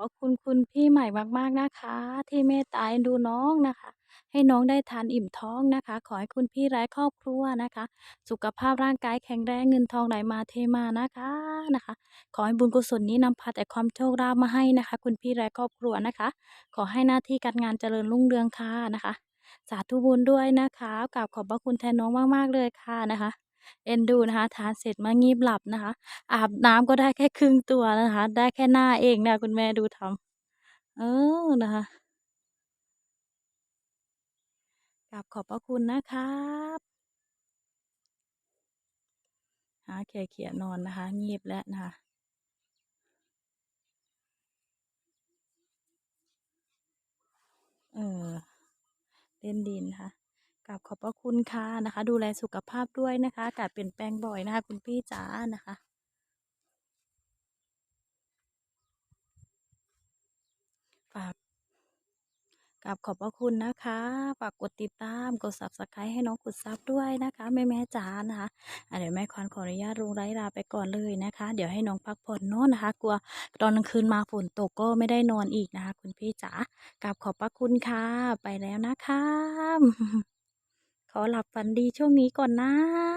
พระคุณคุณพี่ใหม่มากๆนะคะ ที่เมตตาเอ็นดูน้องนะคะ ให้น้องได้ทานอิ่มท้องนะคะ ขอให้คุณพี่และครอบครัวนะคะ สุขภาพร่างกายแข็งแรงเงินทองไหลมาเทมานะคะนะคะ ขอให้บุญกุศลนี้นำพาแต่ความโชคลาภมาให้นะคะ คุณพี่และครอบครัวนะคะ ขอให้หน้าที่การงานเจริญรุ่งเรืองค่ะนะคะ สาธุบุญด้วยนะคะกราบขอบพระคุณแทนน้องมากๆเลยค่ะนะคะ เอ็นดูนะคะ ทานเสร็จมางีบหลับนะคะ อาบน้ำก็ได้แค่ครึ่งตัวนะคะ ได้แค่หน้าเองนี่ยคุณแม่ดูทำเออนะคะกราบขอบพระคุณนะครับหาเขี่ยๆนอนนะคะ งีบแล้วนะคะเออเล่นดินนะคะ ราบขอบพระคุณค่ะนะคะ ดูแลสุขภาพด้วยนะคะอากาศเปลี่ยนแปลงบ่อยนะคะ คุณพี่จ๋านะคะฝากกราบขอบพระคุณนะคะ ฝากกดติดตาม กด Subscribe ให้น้องขุดทรัพย์ด้วยนะคะ แม่แม่จ๋านะคะะเดี๋ยวแม่ควานขออนุญาตลงไลฟ์ลาไปก่อนเลยนะคะ เดี๋ยวให้น้องพักผ่อนเนาะนะคะ กลัวตอนกลางคืนมาฝนตกก็ไม่ได้นอนอีกนะคะ คุณพี่จ๋ากราบขอบพระคุณค่ะ ไปแล้วนะคะ ขอหลับฝันดีช่วงนี้ก่อนนะ